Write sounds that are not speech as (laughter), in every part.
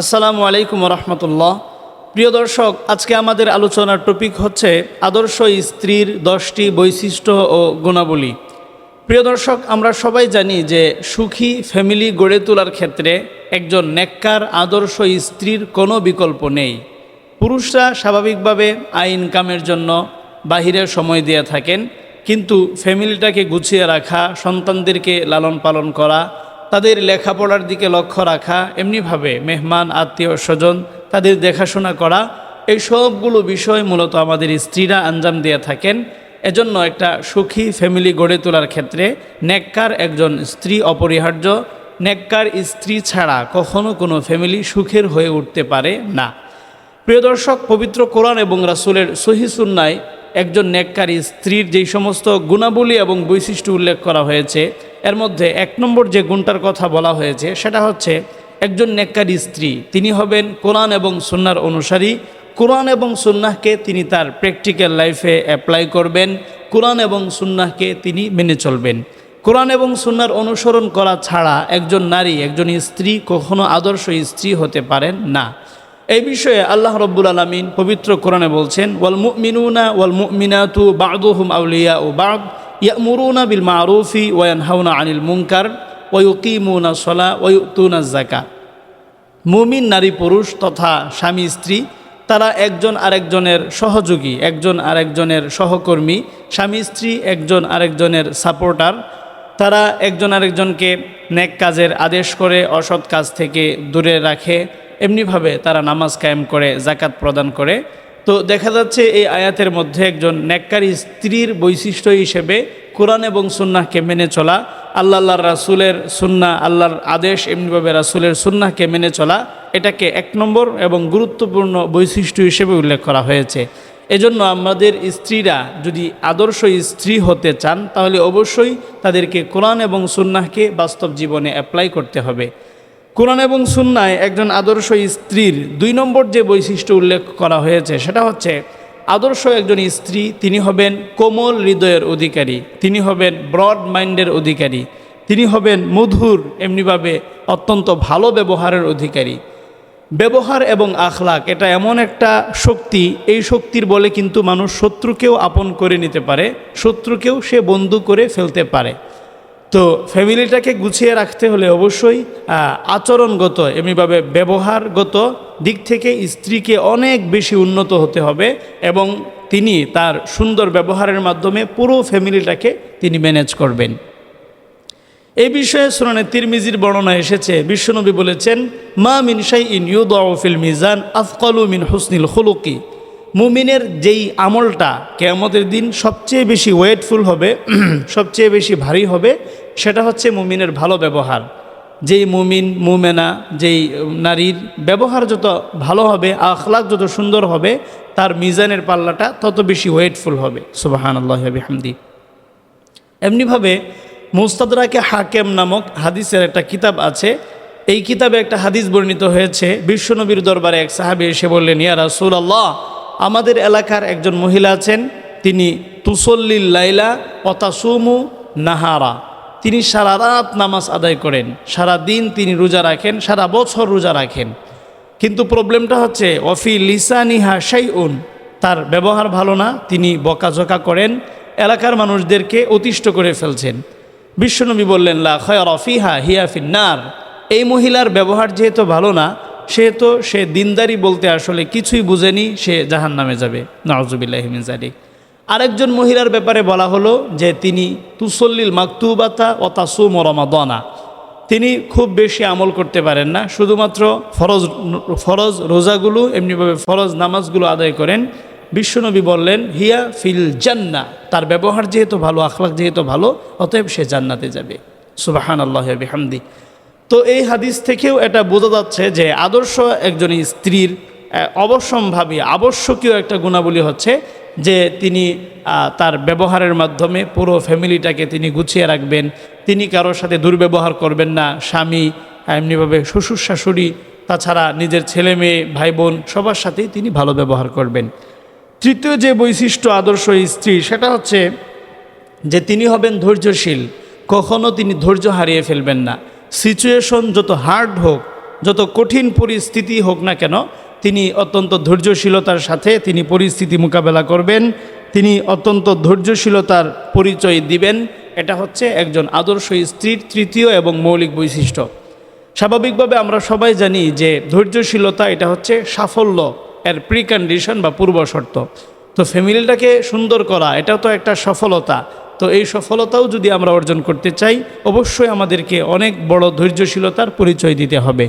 আসসালামু আলাইকুম রহমতুল্লাহ প্রিয় দর্শক, আজকে আমাদের আলোচনার টপিক হচ্ছে আদর্শ স্ত্রীর দশটি বৈশিষ্ট্য ও গুণাবলী। প্রিয় দর্শক, আমরা সবাই জানি যে সুখী ফ্যামিলি গড়ে তোলার ক্ষেত্রে একজন নেককার আদর্শ স্ত্রীর কোনো বিকল্প নেই। পুরুষরা স্বাভাবিকভাবে আইন কামের জন্য বাহিরে সময় দিয়ে থাকেন, কিন্তু ফ্যামিলিটাকে গুছিয়ে রাখা, সন্তানদেরকে লালন পালন করা তাদের লেখাপড়ার দিকে লক্ষ্য রাখা, এমনিভাবে মেহমান, আত্মীয়, স্বজন, তাদের দেখাশোনা করা, এই সবগুলো বিষয় মূলত আমাদের স্ত্রীরা আঞ্জাম দিয়ে থাকেন। এজন্য একটা সুখী ফ্যামিলি গড়ে তোলার ক্ষেত্রে নেককার একজন স্ত্রী অপরিহার্য। নেককার স্ত্রী ছাড়া কখনো কোনো ফ্যামিলি সুখের হয়ে উঠতে পারে না। প্রিয় দর্শক, পবিত্র কোরআন এবং রাসুলের সহি সুন্নায় একজন নেককারী স্ত্রীর যেই সমস্ত গুণাবলী এবং বৈশিষ্ট্য উল্লেখ করা হয়েছে, এর মধ্যে এক নম্বর যে গুণটার কথা বলা হয়েছে, সেটা হচ্ছে একজন নেককারী স্ত্রী, তিনি হবেন কোরআন এবং সুন্নার অনুসারী। কোরআন এবং সুন্নাহকে তিনি তার প্র্যাকটিক্যাল লাইফে অ্যাপ্লাই করবেন, কোরআন এবং সুন্নাহকে তিনি মেনে চলবেন। কোরআন এবং সুন্নার অনুসরণ করা ছাড়া একজন নারী, একজন স্ত্রী কখনো আদর্শ স্ত্রী হতে পারেন না। এই বিষয়ে আল্লাহ রব্বুল আলমিন পবিত্র কোরআনে বলছেন, ওয়াল মুমিনুনা ওয়াল মুমিনাতু বাদুহুম আউলিয়া ও বাদ, ইয়ামুরুনা বিল মারুফি ওয়ানহাউনা আনিল মুনকার ওয়ুকিমুনা সলা ওয়ুতুনা জাকা মুমিন, নারী, পুরুষ তথা স্বামী, স্ত্রী, তারা একজন আরেকজনের সহযোগী, একজন আরেকজনের সহকর্মী, স্বামী, স্ত্রী, একজন আরেকজনের সাপোর্টার, তারা একজন আরেকজনকে নেক কাজের আদেশ করে, অসৎ কাজ থেকে দূরে রাখে এমনিভাবে তারা নামাজ কায়েম করে জাকাত প্রদান করে। তো দেখা যাচ্ছে এই আয়াতের মধ্যে একজন নেককারী স্ত্রীর বৈশিষ্ট্য হিসেবে কোরআন এবং সুন্নাহকে মেনে চলা, আল্লাহ রাসুলের সুন্না আল্লাহর আদেশ এমনিভাবে রাসুলের সুন্নাহকে মেনে চলা, এটাকে এক নম্বর এবং গুরুত্বপূর্ণ বৈশিষ্ট্য হিসেবে উল্লেখ করা হয়েছে। এজন্য আমাদের স্ত্রীরা যদি আদর্শ স্ত্রী হতে চান, তাহলে অবশ্যই তাদেরকে কোরআন এবং সুন্নাহকে বাস্তব জীবনে অ্যাপ্লাই করতে হবে। কোরআন এবং সুন্নায় একজন আদর্শ স্ত্রীর দুই নম্বর যে বৈশিষ্ট্য উল্লেখ করা হয়েছে, সেটা হচ্ছে আদর্শ একজন স্ত্রী, তিনি হবেন কোমল হৃদয়ের অধিকারী, তিনি হবেন ব্রড মাইন্ডের অধিকারী, তিনি হবেন মধুর, এমনিভাবে অত্যন্ত ভালো ব্যবহারের অধিকারী। ব্যবহার এবং আখলাক, এটা এমন একটা শক্তি, এই শক্তির বলে কিন্তু মানুষ শত্রুকেও আপন করে নিতে পারে, শত্রুকেও সে বন্ধু করে ফেলতে পারে। তো ফ্যামিলিটাকে গুছিয়ে রাখতে হলে অবশ্যই আচরণগত, এমনিভাবে ব্যবহারগত দিক থেকে স্ত্রীকে অনেক বেশি উন্নত হতে হবে এবং তিনি তার সুন্দর ব্যবহারের মাধ্যমে পুরো ফ্যামিলিটাকে তিনি ম্যানেজ করবেন। এই বিষয়ে সুরানে তিরমিজির বর্ণনা এসেছে। বিশ্বনবী বলেছেন, মা মিন শাই ইন ইউদফিল মিজান আফকলু মিন হুসনিল খুলুকি। মুমিনের যেই আমলটা কেয়ামতের দিন সবচেয়ে বেশি ওয়েটফুল হবে, (clears throat) সবচেয়ে বেশি ভারী হবে, সেটা হচ্ছে মুমিনের ভালো ব্যবহার। যেই মুমিন, মুমেনা, যেই নারীর ব্যবহার যত ভালো হবে, আখলাক যত সুন্দর হবে, তার মিজানের পাল্লাটা তত বেশি ওয়েটফুল হবে। সুবাহান হামদি এমনিভাবে মুস্তাদরাকে হাকেম নামক হাদিসের একটা কিতাব আছে। এই কিতাবে একটা হাদিস বর্ণিত হয়েছে বিশ্বনবীর দরবারে এক সাহাবি এসে বললেন, ইয়া রাসুল আল্লাহ আমাদের এলাকার একজন মহিলা আছেন, তিনি তুসল্লিল লাইলা অতাসুমু নাহারা। তিনি সারা রাত নামাজ আদায় করেন, সারা দিন তিনি রোজা রাখেন, সারা বছর রোজা রাখেন। কিন্তু প্রবলেমটা হচ্ছে অফি লিসানিহা উন তার ব্যবহার ভালো না, তিনি বকাঝকা করেন, এলাকার মানুষদেরকে অতিষ্ঠ করে ফেলছেন। বিশ্বনবী বললেন, লা খয়র অফিহা হিয়া এই মহিলার ব্যবহার যেহেতু ভালো না সেহেতু সে দিনদারি বলতে আসলে কিছুই বুঝেনি, সে জাহান নামে যাবে নওয়াজুবিল্লাহমিন জালিক আরেকজন মহিলার ব্যাপারে বলা হলো যে তিনি তুসল্লিল মাকতুবাতা ও তাসুম রমাদনা। তিনি খুব বেশি আমল করতে পারেন না, শুধুমাত্র ফরজ ফরজ রোজাগুলো, এমনিভাবে ফরজ নামাজগুলো আদায় করেন। বিশ্বনবী বললেন, হিয়া ফিল জান্না। তার ব্যবহার যেহেতু ভালো আখলাক যেহেতু ভালো, অতএব সে জান্নাতে যাবে। সুবাহান আল্লাহ হামদি তো এই হাদিস থেকেও এটা বোঝা যাচ্ছে যে আদর্শ একজন স্ত্রীর অবশ্যম্ভাবী, আবশ্যকীয় একটা গুণাবলী হচ্ছে যে তিনি তার ব্যবহারের মাধ্যমে পুরো ফ্যামিলিটাকে তিনি গুছিয়ে রাখবেন। তিনি কারোর সাথে দুর্ব্যবহার করবেন না। স্বামী এমনিভাবে শ্বশুর শাশুড়ি, তাছাড়া নিজের ছেলে মেয়ে ভাই বোন সবার সাথেই তিনি ভালো ব্যবহার করবেন। তৃতীয় যে বৈশিষ্ট্য আদর্শ স্ত্রী, সেটা হচ্ছে যে তিনি হবেন ধৈর্যশীল। কখনো তিনি ধৈর্য হারিয়ে ফেলবেন না। সিচুয়েশন যত হার্ড হোক, যত কঠিন পরিস্থিতি হোক না কেন, তিনি অত্যন্ত ধৈর্যশীলতার সাথে তিনি পরিস্থিতি মোকাবেলা করবেন, তিনি অত্যন্ত ধৈর্যশীলতার পরিচয় দিবেন। এটা হচ্ছে একজন আদর্শ স্ত্রীর তৃতীয় এবং মৌলিক বৈশিষ্ট্য। স্বাভাবিকভাবে আমরা সবাই জানি যে ধৈর্যশীলতা এটা হচ্ছে সাফল্য এর প্রি কন্ডিশন বা পূর্ব শর্ত তো ফ্যামিলিটাকে সুন্দর করা, এটাও তো একটা সফলতা। তো এই সফলতাও যদি আমরা অর্জন করতে চাই, অবশ্যই আমাদেরকে অনেক বড় ধৈর্যশীলতার পরিচয় দিতে হবে।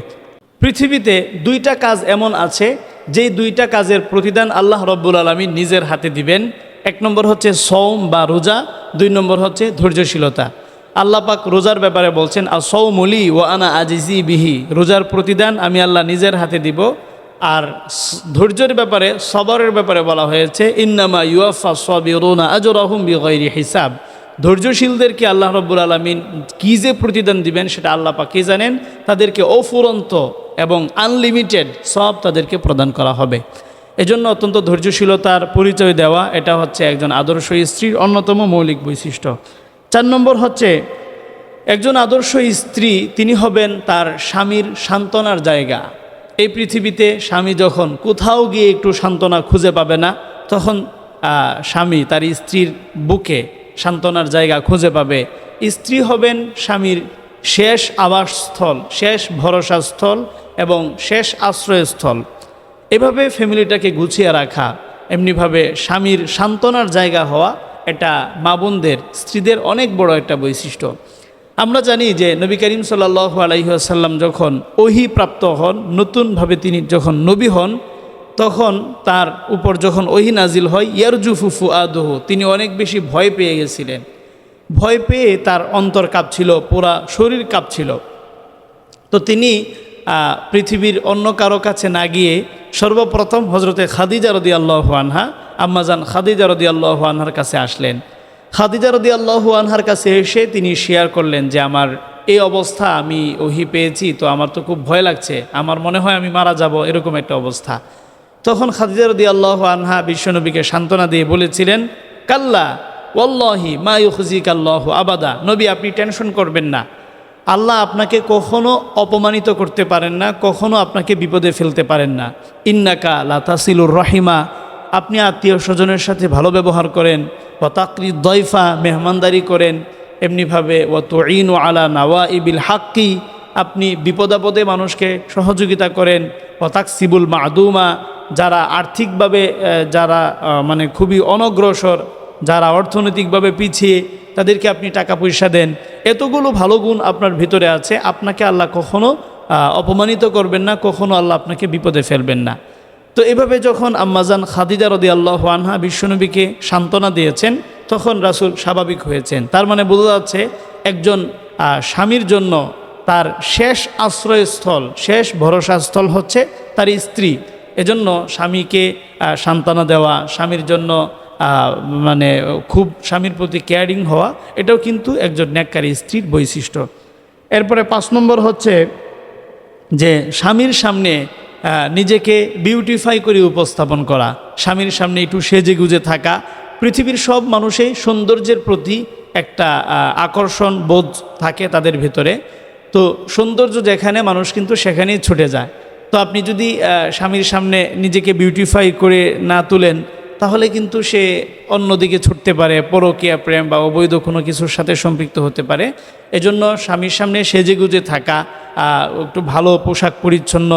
পৃথিবীতে দুইটা কাজ এমন আছে, যেই দুইটা কাজের প্রতিদান আল্লাহ রব্বুল আলমী নিজের হাতে দিবেন। এক নম্বর হচ্ছে সৌম বা রোজা, দুই নম্বর হচ্ছে ধৈর্যশীলতা। আল্লাহ পাক রোজার ব্যাপারে বলছেন আর সৌমলি ও আনা আজিজি বিহি। রোজার প্রতিদান আমি আল্লাহ নিজের হাতে দিব। আর ধৈর্যের ব্যাপারে, সবরের ব্যাপারে বলা হয়েছে, ইন্নামা ইউফা সবিরুনা আজরাহুম বিগৈরি হিসাব। ধৈর্যশীলদেরকে আল্লাহ রব্বুল আলমিন কী যে প্রতিদান দিবেন, সেটা আল্লাহ পাকে জানেন? তাদেরকে অফুরন্ত এবং আনলিমিটেড সব তাদেরকে প্রদান করা হবে। এজন্য অত্যন্ত ধৈর্যশীলতার পরিচয় দেওয়া, এটা হচ্ছে একজন আদর্শ স্ত্রীর অন্যতম মৌলিক বৈশিষ্ট্য। চার নম্বর হচ্ছে, একজন আদর্শ স্ত্রী, তিনি হবেন তার স্বামীর সান্ত্বনার জায়গা। এই পৃথিবীতে স্বামী যখন কোথাও গিয়ে একটু সান্ত্বনা খুঁজে পাবে না, তখন স্বামী তার স্ত্রীর বুকে সান্ত্বনার জায়গা খুঁজে পাবে। স্ত্রী হবেন স্বামীর শেষ আবাসস্থল, শেষ ভরসাস্থল এবং শেষ আশ্রয়স্থল। এভাবে ফ্যামিলিটাকে গুছিয়ে রাখা, এমনিভাবে স্বামীর সান্ত্বনার জায়গা হওয়া এটা মা বোনদের, স্ত্রীদের অনেক বড় একটা বৈশিষ্ট্য। আমরা জানি যে নবী করিম সাল্লাহ আলহিহাসাল্লাম যখন ওহি প্রাপ্ত হন, নতুনভাবে তিনি যখন নবী হন, তখন তার উপর যখন ওহি নাজিল হয় ইয়ারজুফুফু আদহ তিনি অনেক বেশি ভয় পেয়ে গেছিলেন। ভয় পেয়ে তার অন্তর কাঁপছিল পুরা শরীর কাঁপছিল তো তিনি পৃথিবীর অন্য কারও কাছে না গিয়ে সর্বপ্রথম হজরতে খাদিজা রদি আল্লাহ আনহা, আম্মাজান খাদিজা রদি আল্লাহ আনহার কাছে আসলেন। খাদিজা রদি আল্লাহ আনহার কাছে এসে তিনি শেয়ার করলেন যে, আমার এই অবস্থা আমি ওহি পেয়েছি, তো আমার তো খুব ভয় লাগছে। আমার মনে হয় আমি মারা যাব, এরকম একটা অবস্থা। তখন খাদিজা রদি আল্লাহ আনহা বিশ্বনবীকে সান্ত্বনা দিয়ে বলেছিলেন, কাল্লা ওল্লাহি মা ইউজিক আল্লাহ আবাদা। নবী, আপনি টেনশন করবেন না। আল্লাহ আপনাকে কখনো অপমানিত করতে পারেন না, কখনো আপনাকে বিপদে ফেলতে পারেন না। ইন্নাকা লাতাসিলুর রহিমা। আপনি আত্মীয় স্বজনের সাথে ভালো ব্যবহার করেন ও তাকরি দয়ফা মেহমানদারি করেন এমনিভাবে ও তো ইন ও আলা নাওয়া ইবিল হাক্কি, আপনি বিপদাপদে মানুষকে সহযোগিতা করেন ও তাকসিবুল মাদুমা, যারা আর্থিকভাবে যারা মানে খুবই অনগ্রসর, যারা অর্থনৈতিকভাবে পিছিয়ে, তাদেরকে আপনি টাকা পয়সা দেন। এতগুলো ভালো গুণ আপনার ভিতরে আছে, আপনাকে আল্লাহ কখনো অপমানিত করবেন না, কখনো আল্লাহ আপনাকে বিপদে ফেলবেন না। তো এভাবে যখন আম্মাজান খাদিজা রদি আল্লাহ আনহা বিশ্বনবীকে সান্ত্বনা দিয়েছেন, তখন রাসূল স্বাভাবিক হয়েছেন। তার মানে বোঝা যাচ্ছে একজন স্বামীর জন্য তার শেষ আশ্রয়স্থল, শেষ ভরসাস্থল হচ্ছে তার স্ত্রী। এজন্য স্বামীকে সান্ত্বনা দেওয়া, স্বামীর জন্য মানে খুব স্বামীর প্রতি কেয়ারিং হওয়া, এটাও কিন্তু একজন ন্যাক্কারী স্ত্রীর বৈশিষ্ট্য। এরপরে পাঁচ নম্বর হচ্ছে যে স্বামীর সামনে নিজেকে বিউটিফাই করে উপস্থাপন করা, স্বামীর সামনে একটু সেজে গুজে থাকা, পৃথিবীর সব মানুষেই সৌন্দর্যের প্রতি একটা আকর্ষণ বোধ থাকে তাদের ভেতরে। তো সৌন্দর্য যেখানে মানুষ কিন্তু সেখানেই ছুটে যায়। তো আপনি যদি স্বামীর সামনে নিজেকে বিউটিফাই করে না তুলেন তাহলে কিন্তু সে অন্যদিকে ছুটতে পারে, পরকীয়া প্রেম বা অবৈধ কোনো কিছুর সাথে সম্পৃক্ত হতে পারে। এজন্য স্বামীর সামনে সেজেগুজে থাকা একটু ভালো পোশাক পরিচ্ছন্ন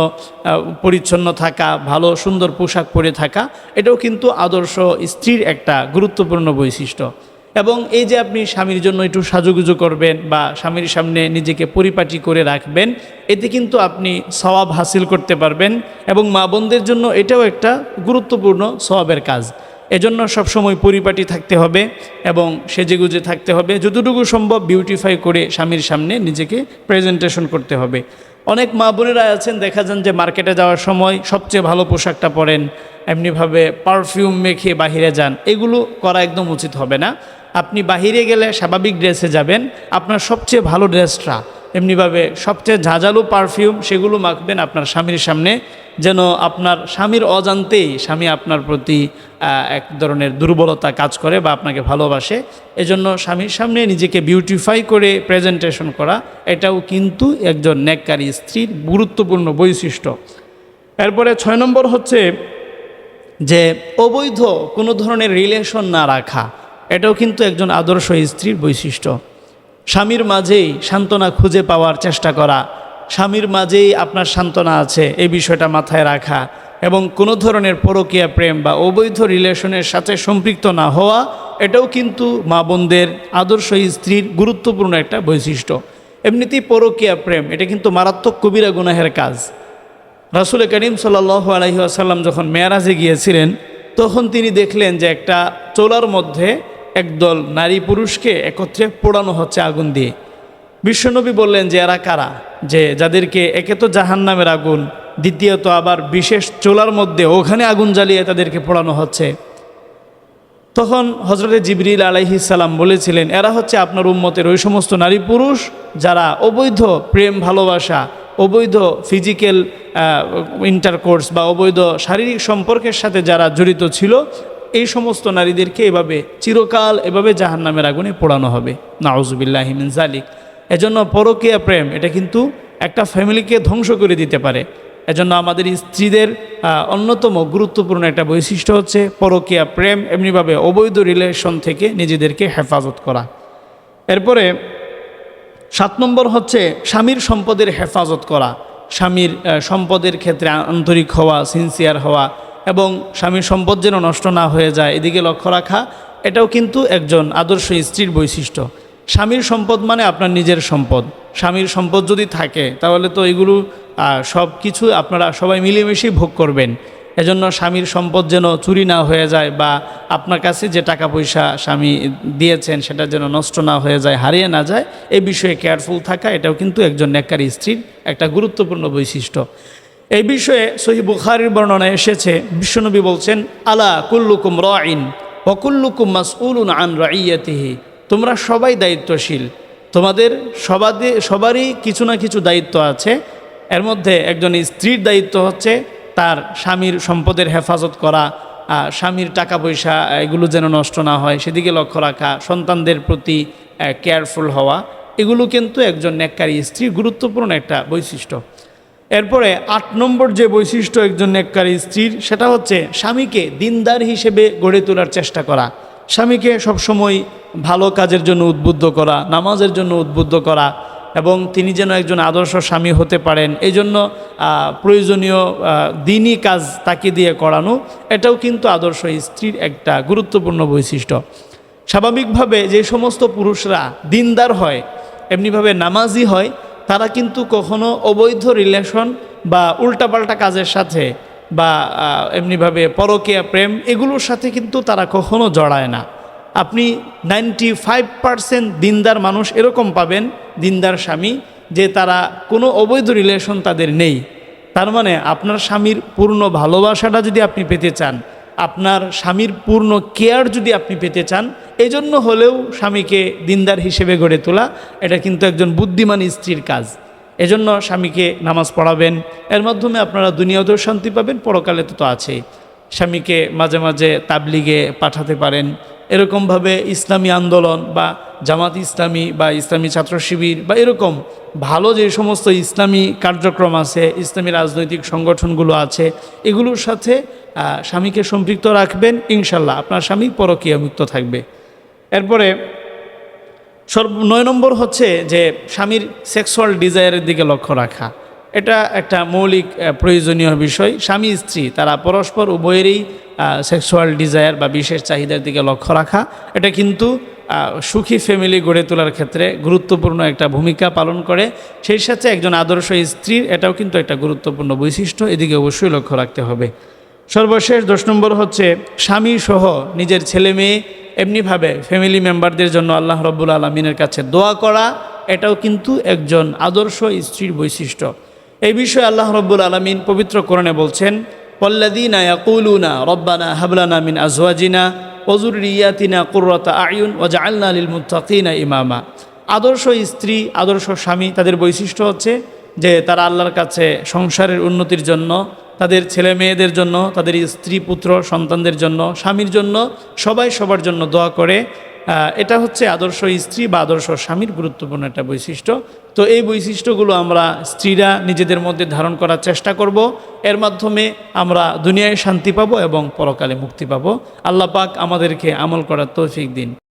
পরিচ্ছন্ন থাকা, ভালো সুন্দর পোশাক পরে থাকা, এটাও কিন্তু আদর্শ স্ত্রীর একটা গুরুত্বপূর্ণ বৈশিষ্ট্য। এবং এই যে আপনি স্বামীর জন্য একটু সাজুগুজু করবেন বা স্বামীর সামনে নিজেকে পরিপাটি করে রাখবেন, এতে কিন্তু আপনি সওয়াব হাসিল করতে পারবেন এবং মা বোনদের জন্য এটাও একটা গুরুত্বপূর্ণ সওয়াবের কাজ। এজন্য সবসময় পরিপাটি থাকতে হবে এবং সেজেগুজে থাকতে হবে। যতটুকু সম্ভব বিউটিফাই করে স্বামীর সামনে নিজেকে প্রেজেন্টেশন করতে হবে। অনেক মা বোনেরা আছেন, দেখা যান যে মার্কেটে যাওয়ার সময় সবচেয়ে ভালো পোশাকটা পরেন, এমনিভাবে পারফিউম মেখে বাহিরে যান, এগুলো করা একদম উচিত হবে না। আপনি বাহিরে গেলে স্বাভাবিক ড্রেসে যাবেন, আপনার সবচেয়ে ভালো ড্রেসটা, এমনিভাবে সবচেয়ে ঝাঁঝালো পারফিউম সেগুলো মাখবেন আপনার স্বামীর সামনে, যেন আপনার স্বামীর অজান্তেই স্বামী আপনার প্রতি এক ধরনের দুর্বলতা কাজ করে বা আপনাকে ভালোবাসে। এজন্য স্বামীর সামনে নিজেকে বিউটিফাই করে প্রেজেন্টেশন করা, এটাও কিন্তু একজন নেককারী স্ত্রীর গুরুত্বপূর্ণ বৈশিষ্ট্য। এরপরে ছয় নম্বর হচ্ছে যে, অবৈধ কোনো ধরনের রিলেশন না রাখা। এটাও কিন্তু একজন আদর্শ স্ত্রীর বৈশিষ্ট্য। স্বামীর মাঝেই সান্ত্বনা খুঁজে পাওয়ার চেষ্টা করা, স্বামীর মাঝেই আপনার সান্ত্বনা আছে, এই বিষয়টা মাথায় রাখা এবং কোনো ধরনের পরকীয়া প্রেম বা অবৈধ রিলেশনের সাথে সম্পৃক্ত না হওয়া, এটাও কিন্তু মা বোনদের আদর্শ স্ত্রীর গুরুত্বপূর্ণ একটা বৈশিষ্ট্য। এমনিতেই পরকীয়া প্রেম, এটা কিন্তু মারাত্মক কবিরা গুনাহের কাজ। রাসুল করিম সাল্লাহ আলহি আসাল্লাম যখন মেয়ারাজে গিয়েছিলেন, তখন তিনি দেখলেন যে একটা চোলার মধ্যে একদল নারী পুরুষকে একত্রে পোড়ানো হচ্ছে আগুন দিয়ে। বিশ্বনবী বললেন, যে এরা কারা? যে যাদেরকে একে তো জাহান নামের আগুন, দ্বিতীয়ত আবার বিশেষ চোলার মধ্যে ওখানে আগুন জ্বালিয়ে তাদেরকে পোড়ানো হচ্ছে। তখন হজরতে জিবরিল আলাইহি সালাম বলেছিলেন, এরা হচ্ছে আপনার উম্মতের ওই সমস্ত নারী পুরুষ যারা অবৈধ প্রেম, ভালোবাসা, অবৈধ ফিজিক্যাল ইন্টারকোর্স বা অবৈধ শারীরিক সম্পর্কের সাথে যারা জড়িত ছিল এই সমস্ত নারীদেরকে এভাবে চিরকাল এভাবে জাহান নামের আগুনে পোড়ানো হবে। নাউজুবিল্লাহিমিন জালিক এজন্য পরকীয়া প্রেম, এটা কিন্তু একটা ফ্যামিলিকে ধ্বংস করে দিতে পারে। এজন্য আমাদের স্ত্রীদের অন্যতম গুরুত্বপূর্ণ একটা বৈশিষ্ট্য হচ্ছে পরকীয়া প্রেম, এমনিভাবে অবৈধ রিলেশন থেকে নিজেদেরকে হেফাজত করা। এরপরে সাত নম্বর হচ্ছে স্বামীর সম্পদের হেফাজত করা। স্বামীর সম্পদের ক্ষেত্রে আন্তরিক হওয়া সিনসিয়ার হওয়া এবং স্বামীর সম্পদ যেন নষ্ট না হয়ে যায়, এদিকে লক্ষ্য রাখা, এটাও কিন্তু একজন আদর্শ স্ত্রীর বৈশিষ্ট্য। স্বামীর সম্পদ মানে আপনার নিজের সম্পদ। স্বামীর সম্পদ যদি থাকে, তাহলে তো এগুলো সব কিছু আপনারা সবাই মিলেমিশেই ভোগ করবেন। এজন্য স্বামীর সম্পদ যেন চুরি না হয়ে যায় বা আপনার কাছে যে টাকা পয়সা স্বামী দিয়েছেন, সেটা যেন নষ্ট না হয়ে যায়, হারিয়ে না যায় এই বিষয়ে কেয়ারফুল থাকা, এটাও কিন্তু একজন নেককারী স্ত্রীর একটা গুরুত্বপূর্ণ বৈশিষ্ট্য। এই বিষয়ে সহি বুখারির বর্ণনা এসেছে, বিশ্বনবী বলছেন, আলা কুল্লুকুম রাইন অকুল্লুকুম মাসউলুন আন রাইয়াতিহি তোমরা সবাই দায়িত্বশীল। তোমাদের সবাদে, সবারই কিছু না কিছু দায়িত্ব আছে। এর মধ্যে একজন স্ত্রীর দায়িত্ব হচ্ছে তার স্বামীর সম্পদের হেফাজত করা স্বামীর টাকা পয়সা এগুলো যেন নষ্ট না হয়, সেদিকে লক্ষ্য রাখা, সন্তানদের প্রতি কেয়ারফুল হওয়া, এগুলো কিন্তু একজন নেককারী স্ত্রীর গুরুত্বপূর্ণ একটা বৈশিষ্ট্য। এরপরে আট নম্বর যে বৈশিষ্ট্য একজন নেককারী স্ত্রীর, সেটা হচ্ছে স্বামীকে দিনদার হিসেবে গড়ে তোলার চেষ্টা করা। স্বামীকে সবসময় ভালো কাজের জন্য উদ্বুদ্ধ করা, নামাজের জন্য উদ্বুদ্ধ করা এবং তিনি যেন একজন আদর্শ স্বামী হতে পারেন। এই জন্য প্রয়োজনীয় দিনই কাজ তাকে দিয়ে করানো, এটাও কিন্তু আদর্শ স্ত্রীর একটা গুরুত্বপূর্ণ বৈশিষ্ট্য। স্বাভাবিকভাবে যে সমস্ত পুরুষরা দিনদার হয়, এমনিভাবে নামাজি হয় তারা কিন্তু কখনো অবৈধ রিলেশন বা উল্টাপাল্টা কাজের সাথে বা এমনিভাবে পরকীয়া প্রেম এগুলোর সাথে কিন্তু তারা কখনো জড়ায় না। আপনি নাইনটি ফাইভ পারসেন্ট দিনদার মানুষ এরকম পাবেন, দিনদার স্বামী, যে তারা কোনো অবৈধ রিলেশন তাদের নেই। তার মানে আপনার স্বামীর পূর্ণ ভালোবাসাটা যদি আপনি পেতে চান আপনার স্বামীর পূর্ণ কেয়ার যদি আপনি পেতে চান, এজন্য জন্য হলেও স্বামীকে দিনদার হিসেবে গড়ে তোলা, এটা কিন্তু একজন বুদ্ধিমান স্ত্রীর কাজ। এজন্য স্বামীকে নামাজ পড়াবেন, এর মাধ্যমে আপনারা দুনিয়াতেও শান্তি পাবেন, পরকালে তো আছে স্বামীকে মাঝে মাঝে তাবলিগে পাঠাতে পারেন এরকমভাবে ইসলামী আন্দোলন বা জামাত ইসলামী বা ইসলামী ছাত্র শিবির বা এরকম ভালো যে সমস্ত ইসলামী কার্যক্রম আছে, ইসলামী রাজনৈতিক সংগঠনগুলো আছে, এগুলোর সাথে স্বামীকে সম্পৃক্ত রাখবেন, ইনশাল্লাহ। আপনার স্বামী পরকীয়া মুক্ত থাকবে। এরপরে সর্ব নয় নম্বর হচ্ছে যে স্বামীর সেক্সুয়াল ডিজায়ারের দিকে লক্ষ্য রাখা। এটা একটা মৌলিক প্রয়োজনীয় বিষয়। স্বামী, স্ত্রী, তারা পরস্পর উভয়েরই সেক্সুয়াল ডিজায়ার বা বিশেষ চাহিদার দিকে লক্ষ্য রাখা। এটা কিন্তু সুখী ফ্যামিলি গড়ে তোলার ক্ষেত্রে গুরুত্বপূর্ণ একটা ভূমিকা পালন করে। সেই সাথে একজন আদর্শ স্ত্রীর এটাও কিন্তু একটা গুরুত্বপূর্ণ বৈশিষ্ট্য। এদিকে অবশ্যই লক্ষ্য রাখতে হবে। সর্বশেষ দশ নম্বর হচ্ছে, স্বামী সহ নিজের ছেলে মেয়ে এমনিভাবে ফ্যামিলি মেম্বারদের জন্য আল্লাহ রব্বুল আলমিনের কাছে দোয়া করা, এটাও কিন্তু একজন আদর্শ স্ত্রীর বৈশিষ্ট্য। এই বিষয়ে আল্লাহ রব্বুল আলমিন পবিত্র কোরণে বলছেন পল্লাদিনা ইয়াকুলুনা রব্বানা হাবলানা মিন আজওয়াজিনা ওজুর রিয়াতিনা কুর্রতা আয়ুন ও জাআলনা লিল মুত্তাকিনা ইমামা। আদর্শ স্ত্রী, আদর্শ স্বামী তাদের বৈশিষ্ট্য হচ্ছে যে তারা আল্লাহর কাছে সংসারের উন্নতির জন্য, তাদের ছেলে মেয়েদের জন্য, তাদের স্ত্রী, পুত্র, সন্তানদের জন্য, স্বামীর জন্য সবাই সবার জন্য দোয়া করে। এটা হচ্ছে আদর্শ স্ত্রী বা আদর্শ স্বামীর গুরুত্বপূর্ণ একটা বৈশিষ্ট্য। তো এই বৈশিষ্ট্যগুলো আমরা স্ত্রীরা নিজেদের মধ্যে ধারণ করার চেষ্টা করব। এর মাধ্যমে আমরা দুনিয়ায় শান্তি পাবো এবং পরকালে মুক্তি পাব। আল্লাহ পাক আমাদেরকে আমল করার তৌফিক দিন।